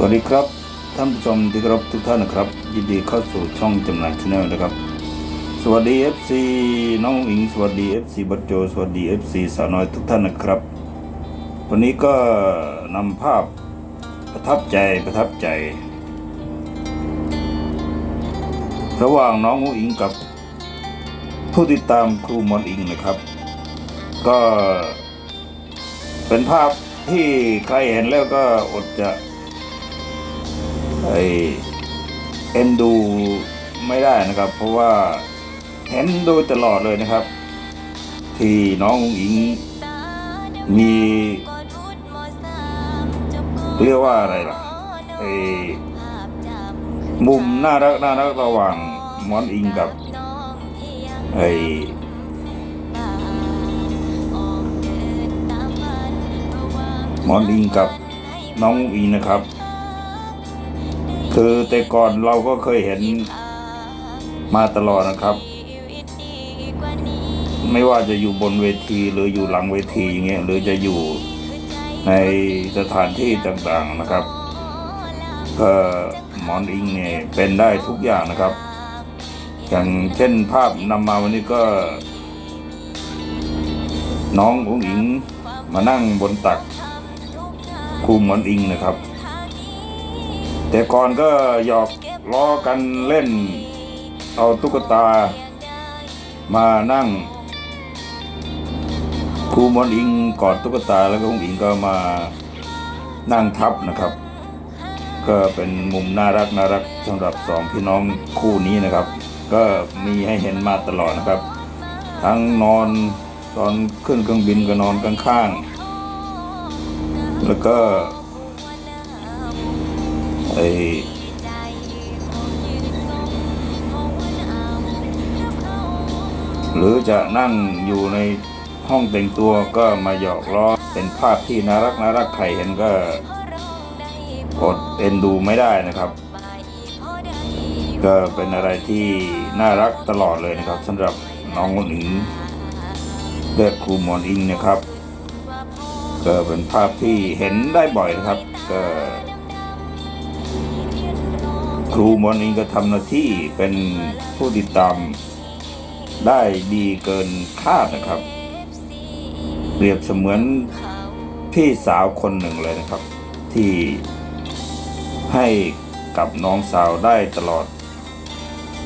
สวัสดีครับ ท่านผู้ชมที่เคารพทุกท่านนะครับ ยินดีเข้าสู่ช่องจำหน่ายชาแนลนะครับ สวัสดี FC น้องอิงสวัสดี FC บัจโจ สวัสดี FC สาวน้อยทุกท่านนะครับ วันนี้ก็นำภาพประทับใจประทับใจ ระหว่างน้องอุงอิงกับผู้ติดตามครูมอนอิงนะครับ ก็เป็นภาพที่ใครเห็นแล้วก็อดจะ ไอเอ็นดูไม่ได้นะครับ เพราะว่าเห็นโดูตลอดเลยนะครับ ที่น้องอิงมีเรียกว่าอะไรล่ะไอมุมน่ารักน่ารักระหว่างมอนอิงกับไอมอนอิงกับน้องอุ๋งอิงนะครับ คือแต่ก่อนเราก็เคยเห็นมาตลอดนะครับ ไม่ว่าจะอยู่บนเวทีหรืออยู่หลังเวทีอย่างเงี้ยหรือจะอยู่ในสถานที่ต่างๆนะครับก็หมอนอิงเนี่ยเป็นได้ทุกอย่างนะครับ อย่างเช่นภาพนำมาวันนี้ก็ น้องอุ๋งอิงมานั่งบนตักครูหมอนอิงนะครับ แต่ก่อนก็หยอกล้อกันเล่น เอาตุ๊กตา มานั่งครูมอนอิงกอดตุ๊กตาแล้วก็องอิงก็มานั่งทับนะครับ ก็เป็นมุมน่ารักน่ารักสำหรับสองพี่น้องคู่นี้นะครับ ก็มีให้เห็นมาตลอดนะครับ ทั้งนอนตอนขึ้นเครื่องบินก็นอนข้างๆแล้วก็ ไอหรือจะนั่งอยู่ในห้องแต่งตัวก็มาหยอกล้อเป็นภาพที่น่ารักน่ารักใครเห็นก็อดเอ็นดูไม่ได้นะครับ ก็เป็นอะไรที่น่ารักตลอดเลยนะครับสำหรับน้องคนหนึ่งเลือดครูมอนอิงนะครับ ก็เป็นภาพที่เห็นได้บ่อยนะครับก็ รูมอนอิงก็ทำหน้าที่เป็นผู้ติดตามได้ดีเกินคาดนะครับ เปรียบเสมือนพี่สาวคนหนึ่งเลยนะครับ ที่ให้กับน้องสาวได้ตลอด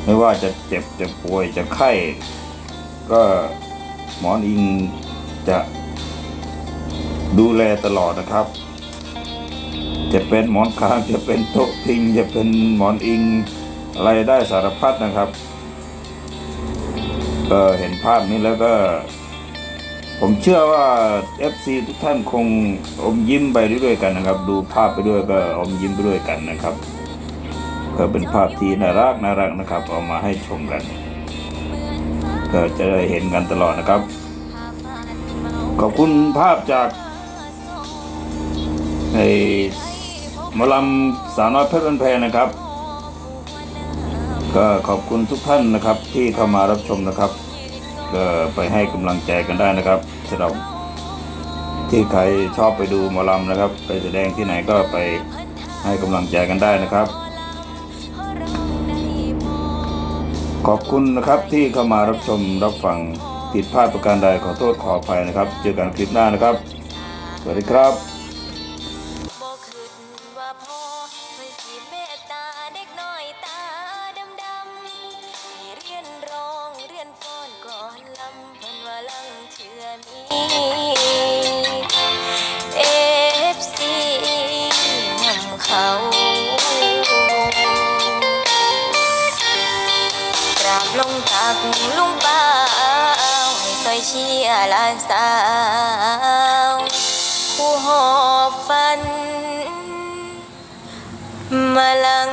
ไม่ว่าจะเจ็บจะป่วยจะไข้ ก็หมอนอิงจะดูแลตลอดนะครับ จะเป็นหมอนคางจะเป็นโต๊ะพิงจะเป็นหมอนอิงอะไรได้สารพัดนะครับก็เห็นภาพนี้แล้วก็ ผมเชื่อว่า FC ทุกท่านคงอมยิ้มไปด้วยกันนะครับ ดูภาพไปด้วยก็อมยิ้มไปด้วยกันนะครับก็เป็นภาพที่น่ารักน่ารักนะครับเอามาให้ชมกัน ก็จะได้เห็นกันตลอดนะครับ ขอบคุณภาพจาก ในหมอลำสาวน้อยเพชรบันแพงนะครับ ก็ขอบคุณทุกท่านนะครับที่เข้ามารับชมนะครับ ก็ไปให้กำลังใจกันได้นะครับสำหรับที่ใครชอบไปดูมอลำนะครับ ไปแสดงที่ไหนก็ไปให้กำลังใจกันได้นะครับ ขอบคุณนะครับที่เข้ามารับชมรับฟังผิดพลาดประการใดขอโทษขออภัยนะครับ เจอกันคลิปหน้านะครับ สวัสดีครับ ว่าพ่อเพิ่นสิเมตตาเด็กน้อยตาดำๆให้เรียนร้องเรียนฟ้อนก่อนลำเพิ่นว่าลังเทื่อมี FC นำเขากราบลงตักลุงป้าให้ซอยเชียร์หลานสาวผู้หอบฝัน มาลัง